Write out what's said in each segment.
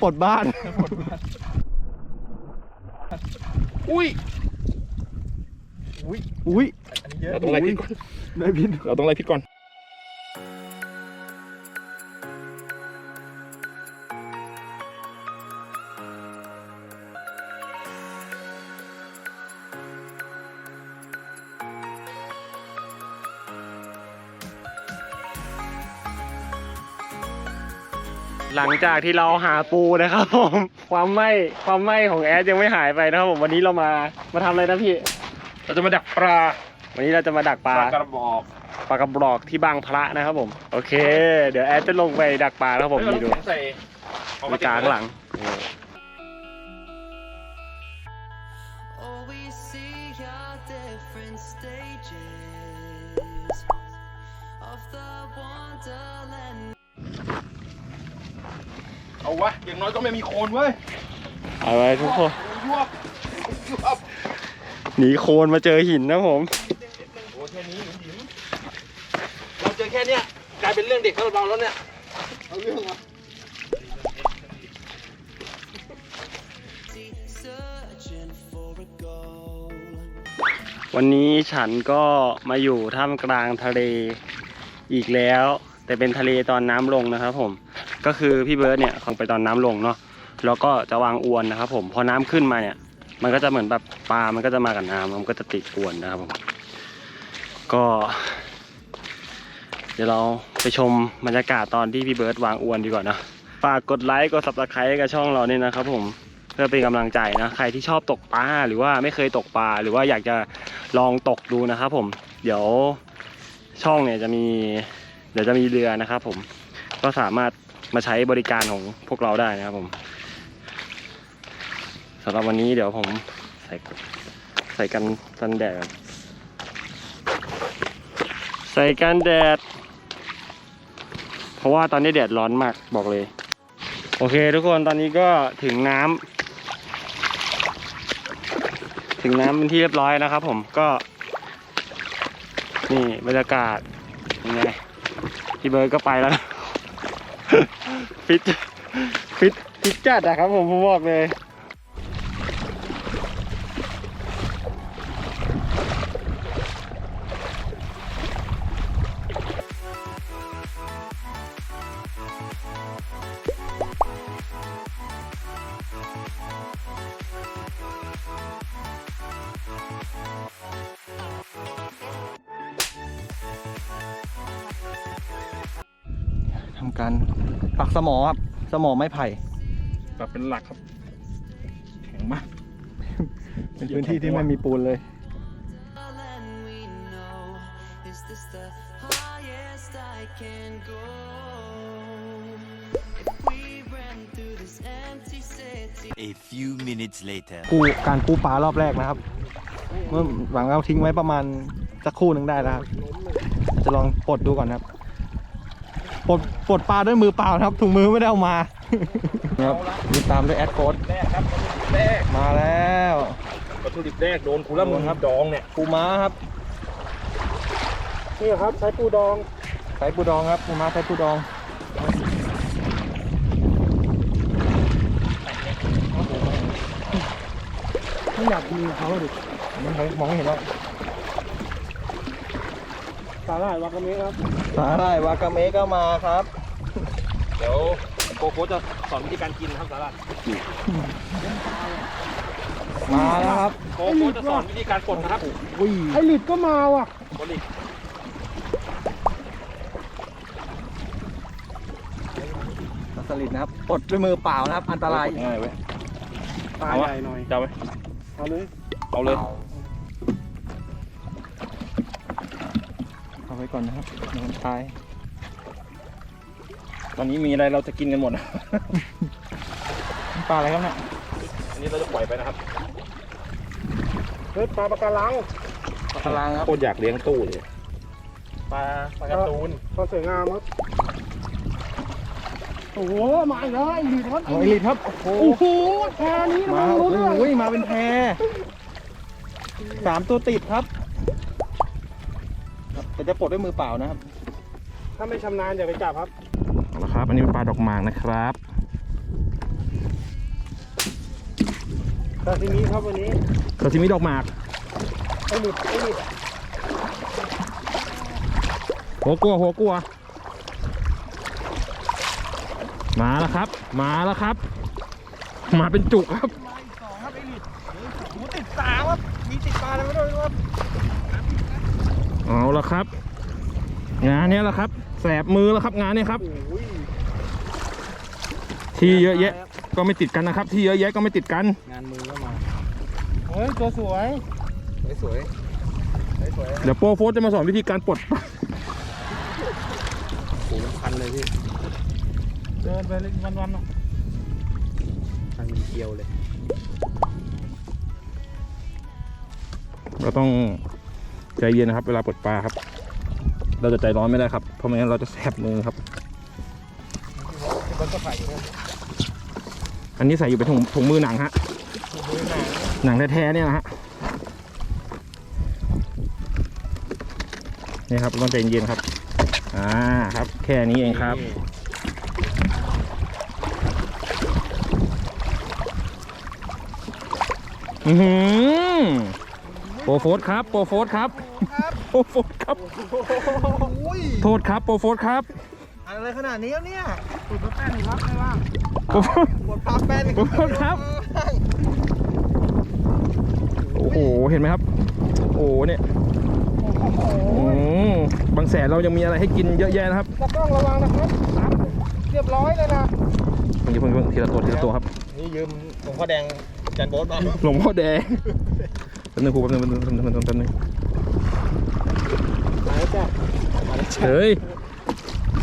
ปลดบ้าน อุ้ย อุ้ย อุ้ยเราต้องไล่พิษก่อน ได้พิษเราต้องไล่พิษก่อน หลังจากที่เราหาปูนะครับผมความไหม้ความไหม้ของแอดยังไม่หายไปนะครับผมวันนี้เรามามาทำอะไรนะพี่ เราจะมาดักปลาวันนี้เราจะมาดักปลากระบอกปลากระบอกที่บางพระนะครับผมโอเค เดี๋ยวแอดจะลงไปดักปลาแล้วผมเฮ้ยนี่ดูเราต้องใส่เอมีกลางหลัง Oh, ไม่มีโคนเว้ยเอาไว้ทุกคนยวบยวบหนีโคลนมาเจอหินนะผมโอ้แค่นี้หนุ่มหยิมเราเจอแค่เนี้ยกลายเป็นเรื่องเด็กสำหรับเราแล้วเนี่ยเอาเรื่องวะ Searching for a goal. วันนี้ฉันก็มาอยู่ท่ามกลางทะเลอีกแล้ว แต่เป็นทะเลตอนน้ำลงนะครับผม ก็คือพี่เบิร์ดเนี่ยคงไปตอนน้ำลงเนาะแล้วก็จะวางอวนนะครับ ผมพอน้ำขึ้นมาเนี่ย มันก็จะเหมือนแบบปลา มันก็จะมากับน้ำมันก็จะติดอวนนะครับผมก็ เดี๋ยวเราไปชมบรรยากาศตอนที่พี่เบิร์ดวางอวนดีกว่านะฝากกดไลค์กด subscribe กับช่องเราเนี่ยนะครับ ผมเพื่อเป็นกำลังใจนะใครที่ชอบตกปลาหรือว่าไม่เคยตกปลาหรือว่าอยากจะลองตกดูนะครับ ผม เดี๋ยวช่องเนี่ยจะมี เดี๋ยวจะมีเรือนะครับ ผมก็สามารถ มาใช้บริการของพวกเราได้นะครับผมสำหรับวันนี้เดี๋ยวผมใส่ใส่กันกันแดดใส่กันแดด เพราะว่าตอนนี้แดดร้อนมากบอกเลย โอเค ทุกคนตอนนี้ก็ถึงน้ำถึงน้ำเป็นที่เรียบร้อยนะครับ ผมก็ นี่บรรยากาศยังไงพี่เบิร์ดก็ไปแล้ว ฟิต ฟิตฟิตจัดอะครับผมผมบอกเลย สมอครับ สมอไม้ไผ่แบบเป็นหลักครับ แข็งมาก เป็นพื้นที่ที่ไม่มีปูนเลย Land we know. Is this the highest I can go? If we ran through this empty city. A few minutes later. ปูการปูปลารอบแรกนะครับ เมื่อหวังเราทิ้งไว้ประมาณสักครู่หนึ่งได้แล้วครับ จะลองปลดดูก่อนครับ ปลดปลดปลาด้วยมือเปล่านะครับถุงมือไม่ได้เอามาครับมีตามด้วยแอดโค้ดแรกครับแรกมาแล้ววัตถุดิบแรกโดนกูแล้วมึงครับดองเนี่ยปูม้าครับนี่ครับใช้ปูดองใส่ปูดองครับปูม้าใส่ปูดองไม่อยากกินเขาดิมันมองไม่เห็นแล้วสาหร่ายวากาเมะครับสาหร่ายวากาเมะก็มาครับ เดี๋ยวโกโก้จะสอนวิธีการกินนะครับสาระมาแล้วครับโกโก้จะสอนวิธีการปลดนะครับอุ้ยไอหลิดก็มาว่ะโคลิกปลาสลิดนะครับปลดด้วยมือเปล่านะครับ อันตรายง่ายเว้ยปลาเอาใหวะญ่หน่อยจะเอาไหมเอาเลยเอาเลย เอาไว้ก่อนนะครับเดี๋ยวมันตาย ตอนนี้มีอะไรเราจะกินกันหมดนะปลาอะไรครับเนี่ยอันนี้เราจะปล่อยไปนะครับเฮ้ยปลาปลาการังปลากระลังครับโคตรอยากเลี้ยงตู้เลยปลาปลาการ์ตูนปลาสวยงามครับโอ้โหมาอีกแล้วไอหลิดครับโอ้ยลิดครับโอ้โหโอ้โหแค่นี้มานะโอ้รู้เรื่องยมาเป็นแพรสามตัวติดครับครับ แต่จะปลดด้วยมือเปล่านะครับ ถ้าไม่ชำนาญอย่าไปจับครับเอาละครับ อันนี้เป็นปลาดอกหมากนะครับ ซาซิมิครับวันนี้ซาซิมิดอกหมากไอ้หลุดไอ้หลุดหัวกลัวหัวกลัว มาแล้วครับ มาแล้วครับ มาเป็นจุกครับ มาอีกสองครับไอ้หลุดเฮ้ยสองหูติดตาครับ มีติดตาอะไรไม่รู้ครับ เอาละครับ งานเนี้ยแหละครับ แสบมือแล้วครับงานเนี้ยครับโอ้ยที่เยอะแยะก็ไม่ติดกันนะครับ ที่เยอะแยะก็ไม่ติดกัน งานมือก็มาเฮ้ยตัวสวยสวยสวยสวยเดี๋ยวโปรโฟสจะมาสอนวิธีการปลดโอ้พันเลยพี่เดินไปวันวันๆอะพันเป็นเกลียวเลย เราต้อง ใจเย็นนะครับ เวลาปลดปลาครับ เราจะใจร้อนไม่ได้ครับ เพราะไม่งั้นเราจะแสบมือครับ อันนี้ใส่อยู่เป็นถุงถุงมือหนังฮะ หนังแท้ๆเนี่ยนะฮะ นี่ครับต้องใจเย็นครับ อ่าครับ แค่นี้เองครับอือหือโปรโฟสครับ โปรโฟสครับ โปรโฟสครับโอ้ยโทษครับโปรโฟสครับอะไรขนาดนี้ครับเนี่ยสุดมาแป้นครับไม่ว่างโปรโฟสหมดปลาแป้นขอบคุณครับ โอ้โห เห็นไหมครับ โอ้โหเนี่ยอืมบางแสนเรายังมีอะไรให้กินเยอะแยะนะครับตะกล้องระวังนะครับสามเรียบร้อยเลยนะเพิ่งเพิ่งเพิ่งทีละตัวทีละตัวครับ นี่ยืมหลวงพ่อแดงจันโบ๊ทมาหลวงพ่อแดงแป๊บนึงครูแป๊บนึงแป๊บนึงแป๊บนึงแป๊บนึงแป๊บนึง มาแล้วจ้ะมาแล้วจ้ะ เฮ้ย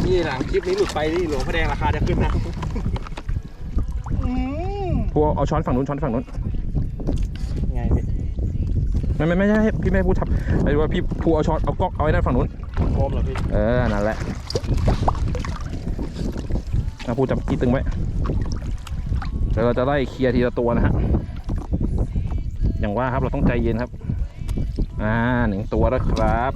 นี่หลังคลิปนี้หลุดไปนี่หลวงพ่อแดงราคาจะขึ้นนะอืมครูเอาเอาช้อนฝั่งนู้นช้อนฝั่งนู้นไงพี่ไม่ไม่ไม่ใช่พี่ไม่ให้พูดทับหมายถึงว่าพี่ครูเอาช้อนเอาก๊อกเอาไว้ด้านฝั่งนู้นโคมเหรอพี่เออนั่นแหละเอาพูดจับกีตึงไว้เดี๋ยวเราจะไล่เคลียร์ทีละตัวนะฮะอย่างว่าครับเราต้องใจเย็นครับ อ่าหนึ่งตัวแล้วครับ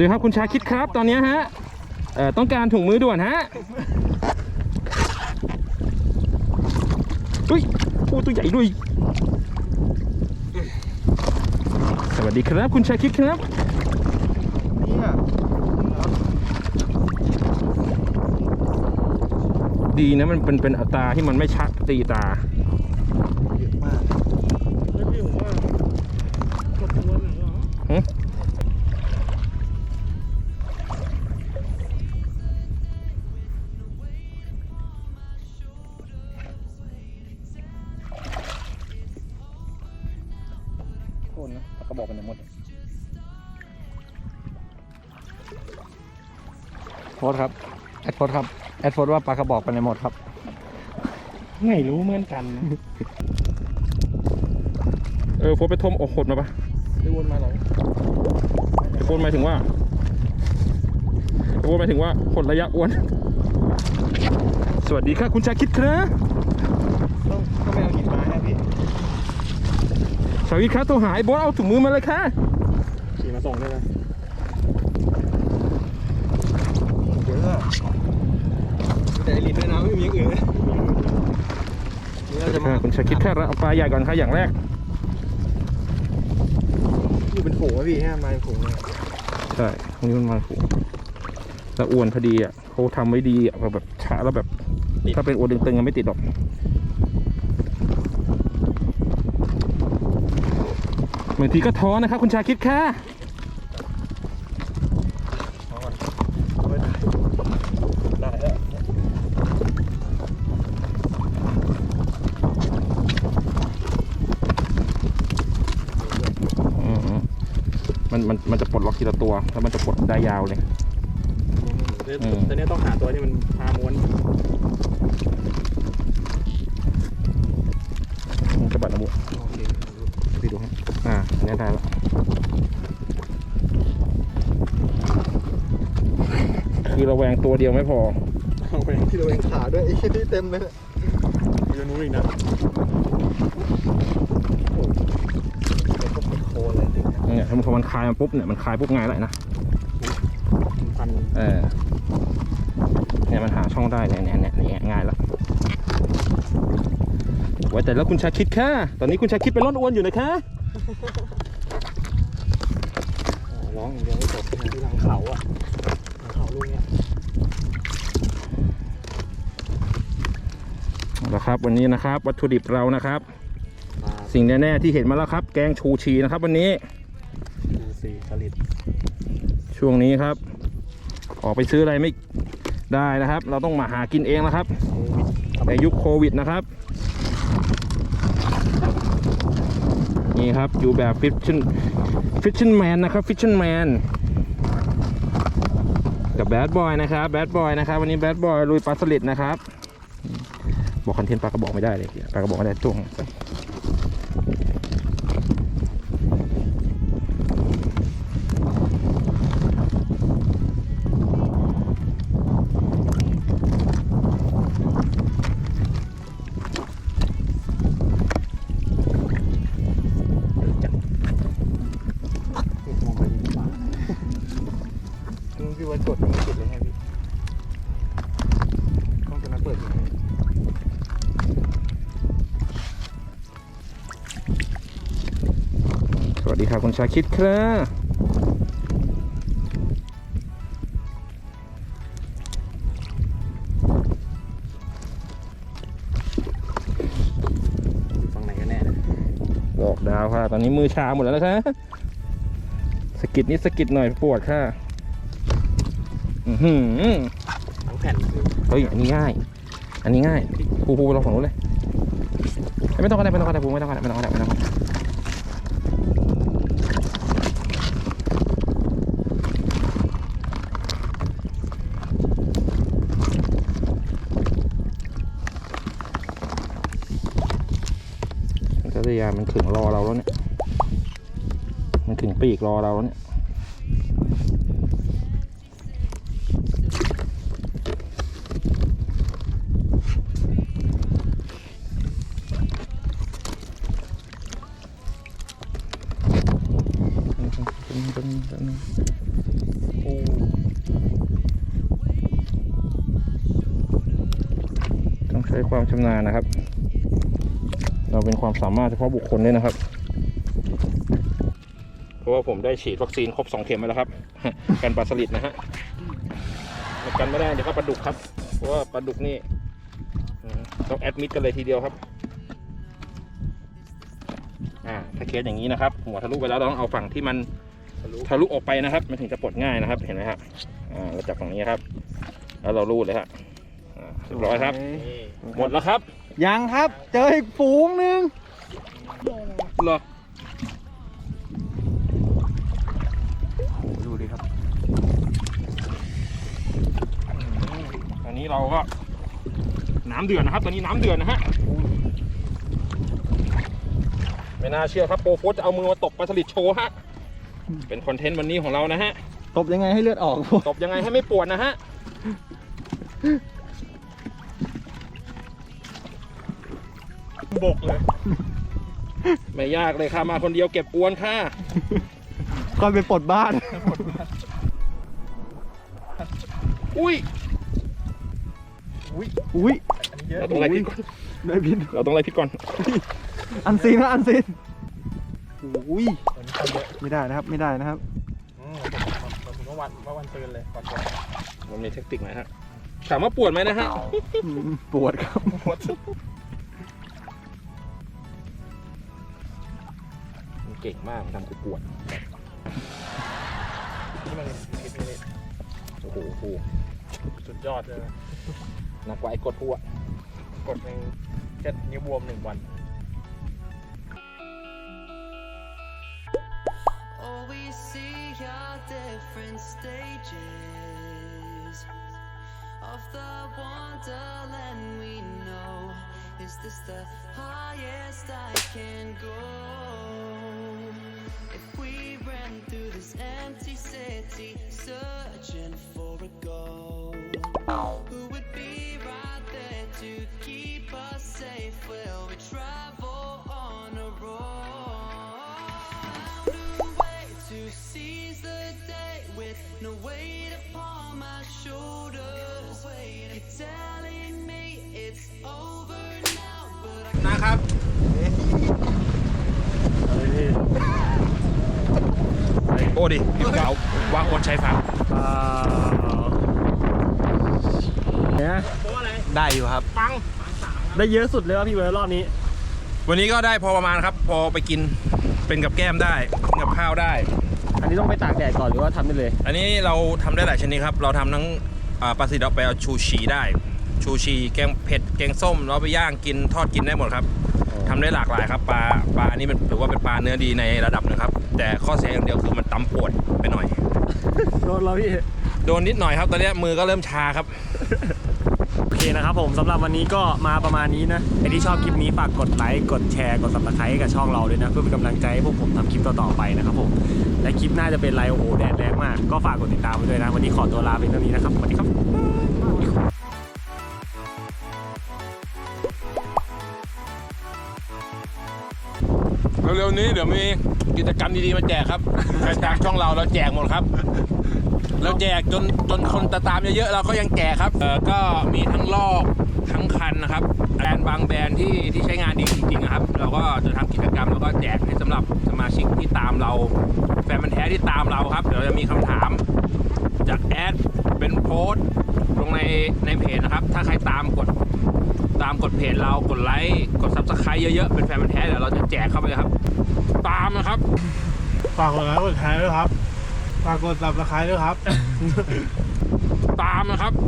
ดีครับคุณชาคิดครับตอนนี้ฮะเอ่อต้องการถุงมือด่วนฮะอุ้ยโอ้ตัวใหญ่ด้วย สวัสดีครับคุณชาคิดครับเนี่ยดีนะมันเป็นเป็นอัตราที่มันไม่ชักตีตา แอดโทษครับ แอดโทษว่าปลากระบอกไปในหมดครับ ไม่รู้เหมือนกันนะเออโฟดไปทมอกขดมาปะไปวนมาเหรอโฟดหมายถึงว่าโฟดหมายถึงว่าขดระยะอ้วน สวัสดีค่ะคุณชาคิดครับต้องก็ไม่เอาหินมานะพี่สวัสดีครับโทรหายบอสเอาถุงมือมาเลยค่ะขี่มาส่งได้ไหมเยอะแต่ไอรินด้วยนะไม่มี อย่างอื่นเลยนี่เราจะมาคุณชาคิดค่ะเราเอาปลาใหญ่ก่อนค่ะอย่างแรกอยู่เป็นฝูงอะพี่ฮะมาเป็นฝูงเลยใช่ตรงนี้มันมาฝูงแล้วอ้วนพอดีอะเขาทำไว้ดีอะแบบช้าแล้วแบบ ถ้าเป็นอ้วนตึงๆก็ไม่ติดหรอกบางทีก็ท้อนะครับ คุณชาคิดค่ะ มันมันมันจะปลดล็อกทีละตัวแล้วมันจะปลดได้ยาวเลยอืมตอนนี้ต้องหาตัวที่มันพาม้วนมันจะบัดนะบุโอเคพี่ดูให้อ่าอันนี้ได้แล้วคือระแวงตัวเดียวไม่พอ เอาไปที่เราเองขาด้วยไอ้ที่เต็มเลยจะนู้นอีกนะ เนี่ยถ้า มันคลายมาปุ๊บเนี่ยมันคลายปุ๊บง่ายเลยนะพันเออเนี่ยมันหาช่องได้เนี่ยเนี่ยเนี่ยเนี่ยง่ายแล้วไว้แต่แล้วคุณชาคิดค่ะ ตอนนี้คุณชาคิดไปลดอ้วนอยู่นะคะร้องอย่างเดียวไม่จบนะที่หลังเขาอะหลังเขาลูกเนี้ยแล้วครับวันนี้นะครับวัตถุดิบเรานะครับปลาสิ่งแน่ๆที่เห็นมาแล้วครับ แกงชูชีนะครับ วันนี้ดู สีสลิดช่วงนี้ครับ ออกไปซื้ออะไรไม่ได้นะครับ เราต้องมาหากินเองนะครับโควิดในยุคโควิดนะครับ นี่ครับอยู่แบบฟิชชั่นฟิชชั่นแมนนะครับฟิชชั่นแมนกับแบดบอยนะครับแบดบอยนะครับวันนี้แบดบอยลุยปลาสลิดนะครับ บอกคอนเทนต์ปลากระบอกไม่ได้เลยปลากระบอกไม่ได้จ้วง ครับคุณชาคิดครับอยู่ฝั่งไหนกันแน่เนี่ยดอกดาวค่ะ ตอนนี้มือชาหมดแล้วนะคะสะกิดนิดสะกิดหน่อยปวดค่ะอือหือทั้งแผ่นเลยเฮ้ยอันนี้ง่าย อันนี้ง่ายภูภูเราฝั่งนู้นเลย ไม่ต้องก็ได้ไม่ต้องก็ได้ภูไม่ต้องก็ได้ไม่ต้องก็ได้ไม่ต้องก็ได้ มันก็จะยามันขึงรอเราแล้วเนี่ย มันขึงปีกรอเราแล้วเนี่ยต้องใช้ความชำนาญนะครับ เราเป็นความสามารถเฉพาะบุคคลด้วยนะครับ เพราะว่าผมได้ฉีดวัคซีนครบสองเข็มไปแล้วครับ กันปลาสลิดนะฮะกันไม่ได้เดี๋ยวก็ปลาดุกครับ เพราะว่าปลาดุกนี่ต้องแอดมิดกันเลยทีเดียวครับอ่าถ้าเคสอย่างนี้นะครับ หัวทะลุไปแล้วเราต้องเอาฝั่งที่มันทะลุออกไปนะครับ มันถึงจะปลดง่ายนะครับ เห็นไหมครับอ่าเราจับฝั่งนี้ครับ แล้วเราลูดเลยครับ รียบร้อยครับนี่หมดแล้วครับยังครับ เจออีกฝูงหนึ่งเหรอโอ้ดูดิครับตอนนี้เราก็ น้ำเดือดนะครับ ตอนนี้น้ำเดือดนะฮะ ไม่น่าเชื่อครับโปรโฟสจะเอามือมาตบปลาสลิดโชว์ฮะ เป็นคอนเทนต์วันนี้ของเรานะฮะ ตบยังไงให้เลือดออกตบยังไงให้ไม่ปวดนะฮะ บกเลย ไม่ยากเลยค่ะมาคนเดียวเก็บอวนค่ะก่อนไปปลดบ้าน อุ้ยอุ้ยเราต้องไล่พิษก่อนได้พิษเราต้องไล่พิษก่อน อันซีนนะอันซีนอุ้ยไม่ได้นะครับ ไม่ได้นะครับผมก็วันว่าวันตื่นเลยก่อนมันมีเทคนิคไหมฮะถามว่าปวดไหมนะฮะอืมปวดครับมัน เก่งมากมันทำกูปวดที่มันผิดเลยโอ้โหกูสุดยอดเลยหนักกว่าไอ้กดหัวกดในแค่นิ้วบวมหนึ่งวัน Oh, we see our different stages of the wonderland we know. Is this the highest I can go? this empty city searching for a goal. Who would be right there to keep us safe we travel on a roll? Found a way to seize the day with no weight upon my shoulders. You're telling me it's over now, but I. อ้ดิพี่เก๋าวางคนใช้ฟังอ่าเนี่ยได้อยู่ครับได้เยอะสุดเลยว่าพี่เบิร์ดรอบนี้ วันนี้ก็ได้พอประมาณครับ พอไปกินเป็นกับแก้มได้กินกับข้าวได้ อันนี้ต้องไปตากแดดก่อนหรือว่าทำได้เลย อันนี้เราทำได้หลายชนิดครับ เราทำทั้งอ่าปลาสลิดเอาไปเอาชูชีได้ ชูชีแกงเผ็ดแกงส้มเราไปย่างกินทอดกินได้หมดครับ ทำได้หลากหลายครับปลาปลาอันนี้มันถือว่าเป็นปลาเนื้อดีในระดับหนึงครับ แต่ข้อเสียอย่างเดียวคือมันตำปวดไปหน่อย โดนแล้วพี่ โดนนิดหน่อยครับ ตอนนี้มือก็เริ่มชาครับ โอเคนะครับผมสำหรับวันนี้ก็มาประมาณนี้นะใครที่ชอบคลิปนี้ฝากกดไลค์กดแชร์กด subscribe ให้กับช่องเราด้วยนะ เพื่อเป็นกำลังใจให้พวกผมทำคลิปต่อๆไปนะครับผมและคลิปหน้าจะเป็นไรโอ้โหแดดแรงมากก็ฝากกดติดตามไว้ด้วยนะ วันนี้ขอตัวลาไปเท่านี้นะครับสวัสดีครับ ๆนี้เดี๋ยวมีกิจกรรมดีๆมาแจกครับทางช่องเราเราแจกหมดครับ เราแจกจนจนคนตาตามเยอะๆเราก็ยังแจกครับเออก็มีทั้งลอกทั้งคันนะครับแบรนด์บางแบรนด์ที่ที่ใช้งานดีจริงๆนะครับ เราก็จะทำกิจกรรมแล้วก็แจกให้สำหรับสมาชิกที่ตามเรา แฟนมันด์แท้ที่ตามเราครับ เดี๋ยวจะมีคำถาม จากแอดเป็นโพสต์ลงในในเพจนะครับ ถ้าใครตามกด ตามกดเพจเรากดไลค์กดซับสไครต์เยอะๆ เป็นแฟนมันธุ์แท้เดี๋ยวเราจะแจกเข้าไปเลยครับ ตามนะครับ ฝากกดไลค์กดแชร์ด้วยครับ ฝากกด subscribe ด้วยครับ ตามนะครับ